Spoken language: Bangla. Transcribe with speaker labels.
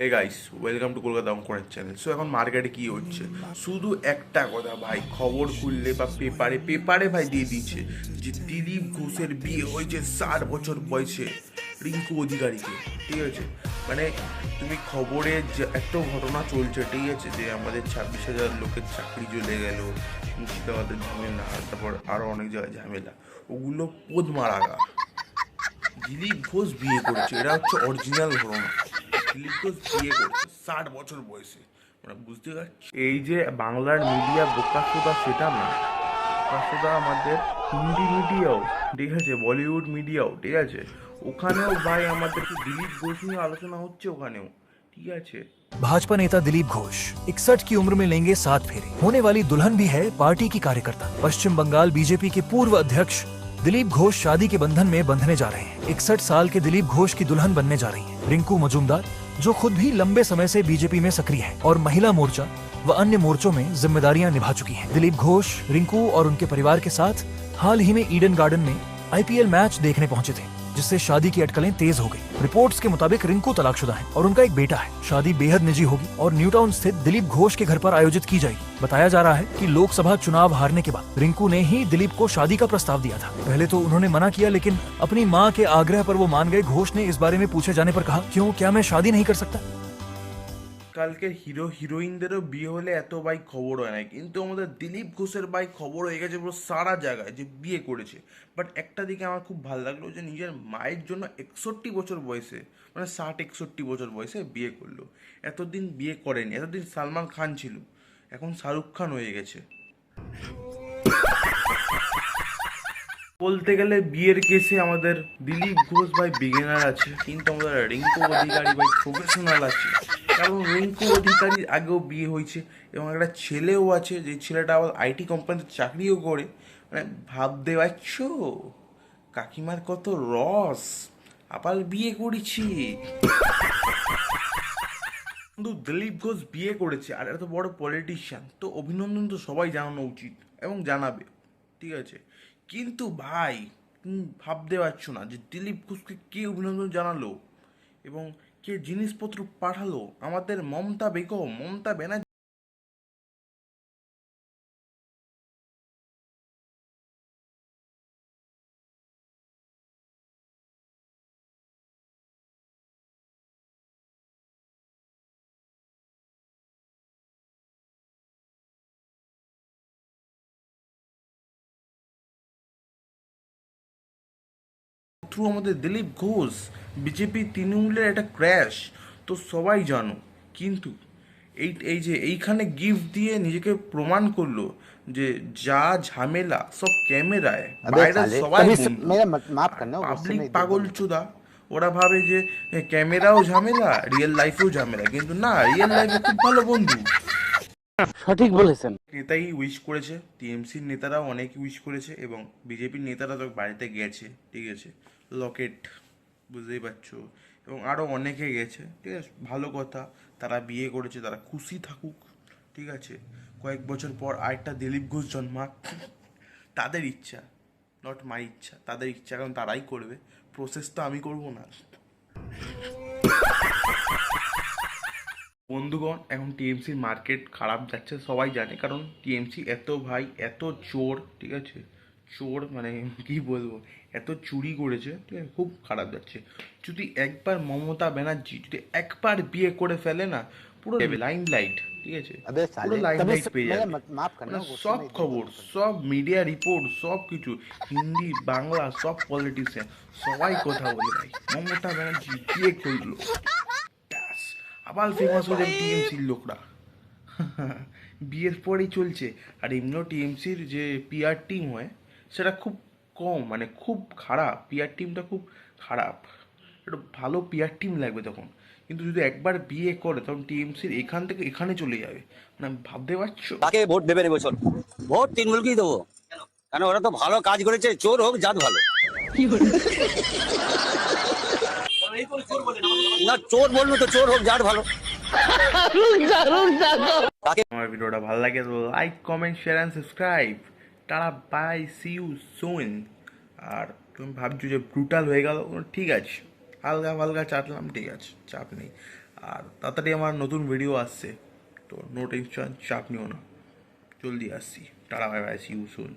Speaker 1: Hey guys welcome to Kolkata অঙ্কনের চ্যানেল সো এখন মার্কেটে কি হচ্ছে? শুধু একটা কথা ভাই, খবর খুললে বা পেপারে পেপারে ভাই দিয়ে দিচ্ছে যে দিলীপ ঘোষের বিয়ে হয়েছে ষাট বছর বয়সে রিঙ্কু অধিকারীকে, ঠিক আছে? মানে তুমি খবরে একটা ঘটনা চলছে, ঠিক আছে? যে আমাদের ছাব্বিশ হাজার লোকের চাকরি চলে গেল, মুর্শিদাবাদের ঝামেলা, তারপর আরও অনেক জায়গায় ঝামেলা, ওগুলো পোদ মারা দিলীপ ঘোষ বিয়ে করেছে, এটা হচ্ছে অরিজিনাল ঘটনা। দিলীপ ঘোষ বিয়ে করেছে ষাট বছর বয়সে মানে বুঝতে পারছি এই যে বাংলার মিডিয়া বোকাসোদা সেটা না বোকাসোদা আমাদের হিন্দি মিডিয়াও ঠিক আছে বলিউড মিডিয়াও ঠিক আছে ওখানেও ভাই আমাদের দিলীপ ঘোষ নিয়ে আলোচনা হচ্ছে ওখানেও ঠিক আছে
Speaker 2: भाजपा नेता दिलीप घोष इकसठ की उम्र में लेंगे सात फेरे होने वाली दुल्हन भी है पार्टी की कार्यकर्ता पश्चिम बंगाल बीजेपी के पूर्व अध्यक्ष दिलीप घोष शादी के बंधन में बंधने जा रहे हैं इकसठ साल के दिलीप घोष की दुल्हन बनने जा रही है रिंकू मजूमदार जो खुद भी लंबे समय से बीजेपी में सक्रिय है और महिला मोर्चा व अन्य मोर्चों में जिम्मेदारियाँ निभा चुकी हैं। दिलीप घोष, रिंकू और उनके परिवार के साथ हाल ही में ईडन गार्डन में आईपीएल मैच देखने पहुँचे थे। जिससे शादी की अटकलें तेज हो गई। रिपोर्ट्स के मुताबिक रिंकू तलाकशुदा है और उनका एक बेटा है। शादी बेहद निजी होगी और न्यू टाउन स्थित दिलीप घोष के घर पर आयोजित की जाएगी। बताया जा रहा है कि लोकसभा चुनाव हारने के बाद रिंकू ने ही दिलीप को शादी का प्रस्ताव दिया था। पहले तो उन्होंने मना किया, लेकिन अपनी माँ के आग्रह आरोप वो मान गए। घोष ने इस बारे में पूछे जाने आरोप कहा, क्यूँ? क्या मैं शादी नहीं कर सकता?
Speaker 1: কালকে হিরো, হিরোইনদেরও বিয়ে হলে এত ভাই খবর হয় না কিন্তু আমাদের দিলীপ ঘোষের ভাই খবর হয়ে গেছে পুরো সারা জায়গায় যে বিয়ে করেছে। বাট একটা দিকে আমার খুব ভালো লাগল যে নিজের মায়ের জন্য একষট্টি বছর বয়সে মানে ষাট, একষট্টি বছর বয়সে বিয়ে করল। এতদিন বিয়ে করেনি, এতদিন সালমান খান ছিল। এখন শাহরুখ খান হয়ে গেছে। বলতে গেলে বিয়ের কেসে আমাদের দিলীপ ঘোষ ভাই বিগিনার আছে, কিন্তু আমাদের রিঙ্কু অধিকারী ভাই প্রফেশনাল আছে। কারণ রিঙ্কু অধিকারীর আগেও বিয়ে হয়েছে এবং একটা ছেলেও আছে, যে ছেলেটা আবার আইটি কোম্পানিতে চাকরিও করে। মানে ভাবতে পারছ কাকিমার কত রস। আবার বিয়ে করেছি। কিন্তু দিলীপ ঘোষ বিয়ে করেছে, আর এত বড় পলিটিশিয়ান তো অভিনন্দন তো সবাই জানানো উচিত এবং জানাবে, ঠিক আছে? কিন্তু ভাই ভাবতে পারছ না যে দিলীপ ঘোষকে কে অভিনন্দন জানালো? এবং কে জিনিসপত্র পাঠালো? আমাদের মমতা বেগম মমতা ব্যানার্জি শত্রু আমাদের দিলীপ ঘোষ বিজেপি তৃণমূলের একটা ক্র্যাশ তো সবাই জানো। কিন্তু এই এই যে এইখানে গিফট দিয়ে নিজেকে প্রমাণ করল যে যা ঝামেলা সব ক্যামেরায় বাইরে সবাই পাগল চুদা ওরা ভাবে যে হ্যাঁ, ক্যামেরাও ঝামেলা রিয়েল লাইফেও ঝামেলা। কিন্তু না রিয়েল লাইফে খুব ভালো বন্ধু।
Speaker 3: সঠিক বলেছেন।
Speaker 1: নেতাই উইশ করেছে টিএমসির নেতারাও অনেক উইশ করেছে এবং বিজেপির নেতারা তো বাড়িতে গেছে, ঠিক আছে? লকেট বুঝতেই পারছ? এবং আরও অনেকে গেছে, ঠিক আছে? ভালো কথা, তারা বিয়ে করেছে, তারা খুশি থাকুক, ঠিক আছে? কয়েক বছর পর আরেকটা দিলীপ ঘোষ জন্মাক, তাদের ইচ্ছা নট মাই ইচ্ছা, তাদের ইচ্ছা, কারণ তারাই করবে। প্রসেস তো আমি করব না। বন্ধুগণ এখন টিএমসির মার্কেট খারাপ যাচ্ছে সবাই জানে। কারণ টিএমসি এত ভাই এত চোর ঠিক আছে? চোর মানে কি বলব? এত চুরি করেছে ঠিক আছে? খুব খারাপ যাচ্ছে। যদি একবার মমতা ব্যানার্জি যদি একবার বিয়ে করে ফেলে না পুরো লাইন লাইট ঠিক আছে? পুরো লাইন লাইট পেয়ে যাবে। মানে সব খবর সব মিডিয়া রিপোর্ট সব কিছু হিন্দি বাংলা সব পলিটিশিয়ান সবাই কথা বলে ভাই মমতা ব্যানার্জি বিয়ে করল। আবার ফেমাস হয়ে যাবে টিএমসির লোকরা। বিয়ের পরেই চলছে। আর এমনিও টিএমসির যে পিআর টিম হয় সেটা খুব কম মানে খুব খারাপ। পিআর টিমটা খুব খারাপ। একটু ভালো পিআর টিম লাগবে তখন। কিন্তু যদি একবার বিয়ে করে তখন টিএমসির এখান থেকে এখানে চলে যাবে। মানে ভাবতে পারছ?
Speaker 4: তাকে ভোট দেবেন এবছর ভোট তৃণমূলকেই দেবো। কেন ওরা তো ভালো কাজ করেছে চোর হোক জাত ভালো। না, চোর বলব তো চোর হোক জাত ভালো।
Speaker 1: আমার ভিডিওটা ভালো লাগে তো like comment share and subscribe tata bye see you soon আর তুমি ভাবছ যে ব্রুটাল হয়ে গেল ঠিক আছে। হালকা হালকা চাটলাম, ঠিক আছে, চাপ নেই। আর তাড়াতাড়ি আমার নতুন ভিডিও আসছে, তো নো টেনশন চাপ নিও না। জলদি আসছি। Tata bye bye see you soon